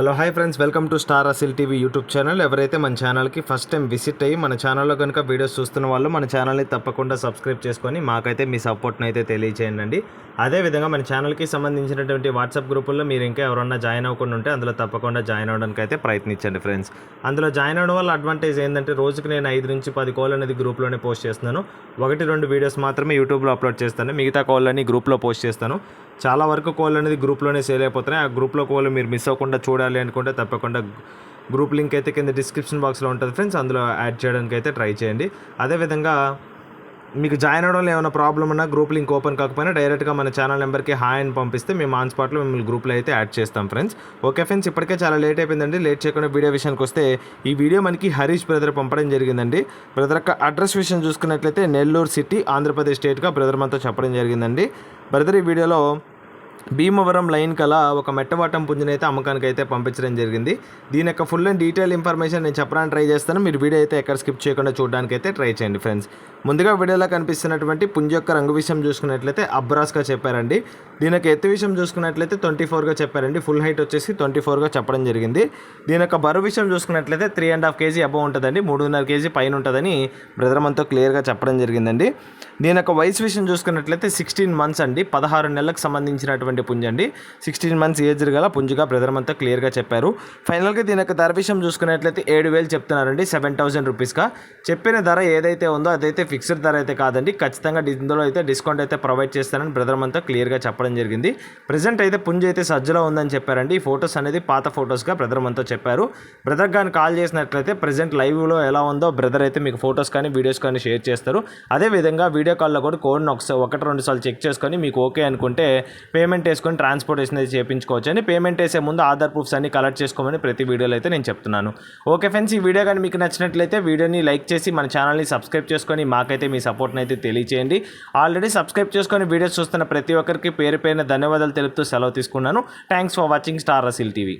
Hello hi friends. Welcome to Star Asil TV YouTube channel. ఎవరైతే మన ఛానల్కి first time visit అయ్యి మన ఛానల్లో కనుక వీడియోస్ చూస్తున్న వాళ్ళు మన ఛానల్ని తప్పకుండా సబ్స్క్రైబ్ చేసుకొని మాకైతే మీ సపోర్ట్ని అయితే తెలియచేయండి అదేవిధంగా మన ఛానల్కి సంబంధించినటువంటి వాట్సాప్ గ్రూపుల్లో మీరు ఇంకా ఎవరన్నా జాయిన్ అవ్వకుండా ఉంటే అందులో తప్పకుండా జాయిన్ అవ్వడానికి అయితే ప్రయత్నించండి ఫ్రెండ్స్. అందులో జాయిన్ అవ్వడం వల్ల అడ్వాంటేజ్ ఏంటంటే రోజుకి నేను ఐదు నుంచి పది కోళ్ళు అనేది గ్రూప్లోనే పోస్ట్ చేస్తున్నాను. ఒకటి రెండు వీడియోస్ మాత్రమే యూట్యూబ్లో అప్లోడ్ చేస్తాను. మిగతా కోళ్ళని గ్రూప్లో పోస్ట్ చేస్తాను. చాలా వరకు కోళ్ళు అనేది గ్రూప్లోనే సేల్ అయిపోతున్నాయి. ఆ గ్రూప్లో కోళ్ళు మీరు మిస్ అవ్వకుండా చూడాలి అనుకుంటే తప్పకుండా గ్రూప్ లింక్ అయితే కింద డిస్క్రిప్షన్ బాక్స్లో ఉంటుంది ఫ్రెండ్స్ అందులో యాడ్ చేయడానికి అయితే ట్రై చేయండి. అదేవిధంగా మీకు జాయిన్ అవ్వడంలో ఏమైనా ప్రాబ్లం ఉన్నా గ్రూప్ లింక్ ఓపెన్ కాకపోయినా డైరెక్ట్గా మన ఛానల్ నెంబర్కి హాయ్ అని పంపిస్తే మేము ఆన్ స్పాట్లో మిమ్మల్ని గ్రూప్లో అయితే యాడ్ చేస్తాం ఫ్రెండ్స్ ఓకే ఫ్రెండ్స్ ఇప్పటికే చాలా లేట్ అయిపోయిందండి. లేట్ చేయకుండా వీడియో విషయానికి వస్తే ఈ వీడియో మనకి హరీష్ బ్రదర్ పంపడం జరిగిందండి. బ్రదర్ యొక్క అడ్రస్ విషయం చూసుకున్నట్లయితే నెల్లూరు సిటీ ఆంధ్రప్రదేశ్ స్టేట్గా బ్రదర్ మనతో చెప్పడం జరిగిందండి. బ్రదర్ ఈ వీడియోలో భీమవరం లైన్ కల ఒక మెట్టవాటం పుంజుని అయితే అమ్మకానికి అయితే పంపించడం జరిగింది. దీని యొక్క ఫుల్ అండ్ డీటెయిల్ ఇన్ఫర్మేషన్ నేను చెప్పడానికి ట్రై చేస్తాను. మీరు వీడియో అయితే ఎక్కడ స్కిప్ చేయకుండా చూడడానికి అయితే ట్రై చేయండి ఫ్రెండ్స్. ముందుగా వీడియోలో కనిపిస్తున్నటువంటి పుంజ యొక్క రంగు విషయం చూసుకున్నట్లయితే అబ్రాస్గా చెప్పారండి. దీని యొక్క ఎత్తు విషయం చూసుకున్నట్లయితే ట్వంటీ ఫోర్గా చెప్పారండి. ఫుల్ హైట్ వచ్చేసి ట్వంటీ ఫోర్గా చెప్పడం జరిగింది. దీని యొక్క బరువు విషయం చూసుకున్నట్లయితే three and half KG above ఉంటుందండి. మూడున్నర కేజీ పైన ఉంటుందని బ్రదర్ మనతో క్లియర్గా చెప్పడం జరిగిందండి. దీని యొక్క వయసు విషయం చూసుకున్నట్లయితే సిక్స్టీన్ మంత్స్ అండి. పదహారు నెలలకు సంబంధించినటువంటి పుంజు అండి. సిక్స్టీన్ మంత్స్ ఏజ్ గల పుంజుగా బ్రదర్ అంతా క్లియర్గా చెప్పారు. ఫైనల్గా దీని యొక్క ధర విషయం చూసుకున్నట్లయితే ఏడు వేలు చెప్తున్నారండి. సెవెన్ థౌసండ్ రూపీస్గా చెప్పిన ధర ఏదైతే ఉందో అదైతే ఫిక్స్డ్ ధర అయితే కాదండి. ఖచ్చితంగా ఇందులో అయితే డిస్కౌంట్ అయితే ప్రొవైడ్ చేస్తానని బ్రదర్ అంతా క్లియర్గా చెప్పడం జరిగింది. ప్రజెంట్ అయితే పుంజ్ అయితే సజ్జలో ఉందని చెప్పారండి. ఈ ఫొటోస్ అనేది పాత ఫొటోస్గా బ్రదర్ అంతా చెప్పారు. బ్రదర్ కానీ కాల్ చేసినట్లయితే ప్రజెంట్ లైవ్లో ఎలా ఉందో బ్రదర్ అయితే మీకు ఫొటోస్ కానీ వీడియోస్ కానీ షేర్ చేస్తారు. అదేవిధంగా వీడియో కాల్లో కూడా కోడ్ని ఒకసారి ఒకటి రెండు సార్లు చెక్ చేసుకొని మీకు ఓకే అనుకుంటే పేమెంట్ వేసుకొని ట్రాన్స్పోర్టేషన్ అయితే చేయించుకోవచ్చు అని పేమెంట్ వేసే ముందు ఆధార్ ప్రూఫ్స్ అన్ని కలెక్ట్ చేసుకోమని ప్రతి వీడియోలో అయితే నేను చెప్తున్నాను. ఓకే ఫ్రెండ్స్ ఈ వీడియో కానీ మీకు నచ్చినట్లయితే వీడియోని లైక్ చేసి మన ఛానల్ని సబ్స్క్రైబ్ చేసుకొని మాకైతే మీ సపోర్ట్ని అయితే తెలియచేయండి. ఆల్రెడీ సబ్స్క్రైబ్ చేసుకొని వీడియోస్ చూస్తున్న ప్రతి ఒక్కరికి పేరు పేరున ధన్యవాదాలు తెలుపుతూ సెలవు తీసుకున్నాను. Thanks for watching Star Rasil TV